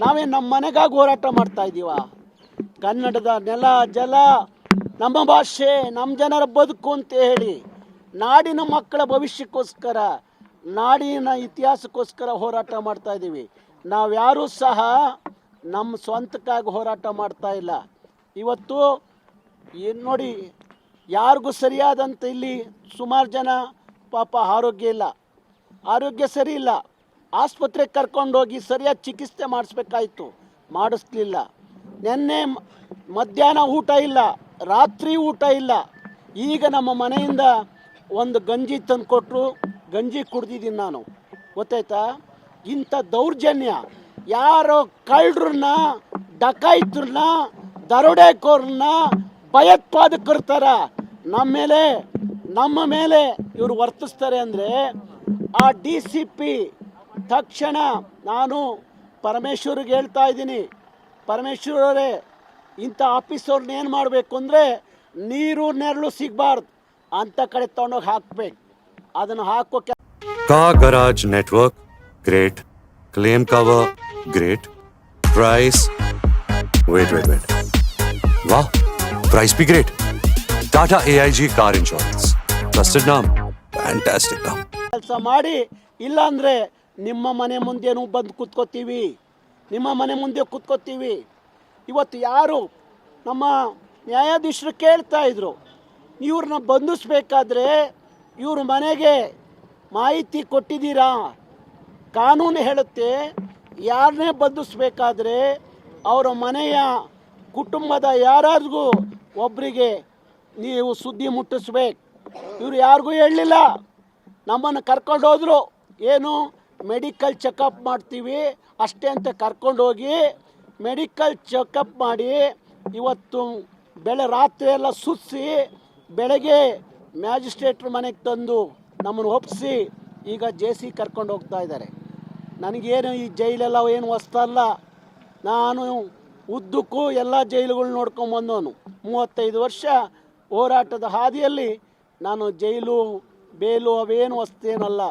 ನಾವೇ ನಮ್ಮ ಮನೆಗಾಗಿ ಹೋರಾಟ ಮಾಡ್ತಾ ಇದ್ದೀವ ಕನ್ನಡದ ನೆಲ, ಜಲ, ನಮ್ಮ ಭಾಷೆ, ನಮ್ಮ ಜನರ ಬದುಕು ಅಂತ ಹೇಳಿ ನಾಡಿನ ಮಕ್ಕಳ ಭವಿಷ್ಯಕ್ಕೋಸ್ಕರ, ನಾಡಿನ ಇತಿಹಾಸಕ್ಕೋಸ್ಕರ ಹೋರಾಟ ಮಾಡ್ತಾ ಇದ್ದೀವಿ ನಾವ್ಯಾರೂ ಸಹ ನಮ್ಮ ಸ್ವಂತಕ್ಕಾಗಿ ಹೋರಾಟ ಮಾಡ್ತಾ ಇಲ್ಲ. ಇವತ್ತು ಏನು ನೋಡಿ ಯಾರಿಗೂ ಸರಿಯಾದಂಥ ಇಲ್ಲಿ ಸುಮಾರು ಜನ ಪಾಪ ಆರೋಗ್ಯ ಇಲ್ಲ. ಆರೋಗ್ಯ ಸರಿ ಇಲ್ಲ. ಆಸ್ಪತ್ರೆಗೆ ಕರ್ಕೊಂಡೋಗಿ ಸರಿಯಾಗಿ ಚಿಕಿತ್ಸೆ ಮಾಡಿಸ್ಬೇಕಾಯ್ತು. ಮಾಡಿಸ್ಲಿಲ್ಲ. ನಿನ್ನೆ ಮಧ್ಯಾಹ್ನ ಊಟ ಇಲ್ಲ. ರಾತ್ರಿ ಊಟ ಇಲ್ಲ. ಈಗ ನಮ್ಮ ಮನೆಯಿಂದ ಒಂದು ಗಂಜಿ ತಂದು ಕೊಟ್ಟರು ಗಂಜಿ ಕುಡ್ದಿದ್ದೀನಿ ನಾನು. ಗೊತ್ತಾಯ್ತಾ? ಇಂಥ ದೌರ್ಜನ್ಯ. ಯಾರೋ ಕಳ್ಳರನ್ನ ಡಕಾಯಿತ್ರನ್ನ ದರೋಡೆಕೋರನ್ನ ಭಯೋತ್ಪಾದಕರ ನಮ್ಮ ಮೇಲೆ ನಮ್ಮ ಮೇಲೆ ಇವರು ವರ್ತಿಸ್ತಾರೆ ಅಂದರೆ ಆ ಡಿ ಸಿ ಪಿ ತಕ್ಷಣ ನಾನು ಪರಮೇಶ್ವರಿಗೆ ಹೇಳ್ತಾ ಇದ್ದೀನಿ ಪರಮೇಶ್ವರವರೇ ಇಂಥ ಆಫೀಸವ್ರನ್ನ ಏನು ಮಾಡಬೇಕು ಅಂದರೆ ನೀರು ನೆರಳು ಸಿಗಬಾರ್ದು. ಅಂತ ಕಡೆ ತೊಗೊಂಡೋಗಿ ಹಾಕಬೇಕು. ಅದನ್ನು ಹಾಕೋಕೆ ಕಾ garage network great. Claim cover great. Price wait wait wait ವಾಹ್ price B great. Tata A I G car insurance. Trusted ನಾಮ್. ಕೆಲಸ ಮಾಡಿ ಇಲ್ಲಾಂದ್ರೆ ನಿಮ್ಮ ಮನೆ ಮುಂದೆನೂ ಬಂದು ಕೂತ್ಕೋತೀವಿ. ನಿಮ್ಮ ಮನೆ ಮುಂದೆ ಕೂತ್ಕೋತೀವಿ. ಇವತ್ತು ಯಾರು ನಮ್ಮ ನ್ಯಾಯಾಧೀಶರು ಕೇಳ್ತಾ ಇದ್ರು, ಇವ್ರನ್ನ ಬಂಧಿಸ್ಬೇಕಾದ್ರೆ ಇವ್ರ ಮನೆಗೆ ಮಾಹಿತಿ ಕೊಟ್ಟಿದ್ದೀರಾ? ಕಾನೂನು ಹೇಳುತ್ತೆ, ಯಾರನ್ನೇ ಬಂಧಿಸ್ಬೇಕಾದ್ರೆ ಅವರ ಮನೆಯ ಕುಟುಂಬದ ಯಾರಾದ್ರಿಗೂ ಒಬ್ಬರಿಗೆ ನೀವು ಸುದ್ದಿ ಮುಟ್ಟಿಸ್ಬೇಕು. ಇವರು ಯಾರಿಗೂ ಹೇಳಲಿಲ್ಲ. ನಮ್ಮನ್ನು ಕರ್ಕೊಂಡು ಹೋದರು. ಏನು? ಮೆಡಿಕಲ್ ಚೆಕಪ್ ಮಾಡ್ತೀವಿ, ಅಷ್ಟೇ ಅಂತ ಕರ್ಕೊಂಡು ಹೋಗಿ ಮೆಡಿಕಲ್ ಚೆಕಪ್ ಮಾಡಿ ಇವತ್ತು ಬೆಳೆ ರಾತ್ರಿ ಎಲ್ಲ ಸುತ್ತಿಸಿ ಬೆಳಗ್ಗೆ ಮ್ಯಾಜಿಸ್ಟ್ರೇಟ್ರ್ ಮನೆಗೆ ತಂದು ನಮ್ಮನ್ನು ಒಪ್ಪಿಸಿ ಈಗ ಜೆ ಸಿ ಕರ್ಕೊಂಡು ಹೋಗ್ತಾ ಇದ್ದಾರೆ. ನನಗೇನು ಈ ಜೈಲೆಲ್ಲ ಏನು ಹೊಸ್ತಲ್ಲ ನಾನು ಉದ್ದಕ್ಕೂ ಎಲ್ಲ ಜೈಲುಗಳು ನೋಡ್ಕೊಂಬಂದವನು ಮೂವತ್ತೈದು ವರ್ಷ ಹೋರಾಟದ ಹಾದಿಯಲ್ಲಿ ನಾನು ಜೈಲು, ಬೇಲು ಅವೇನು ಹೊಸ್ತೇನಲ್ಲ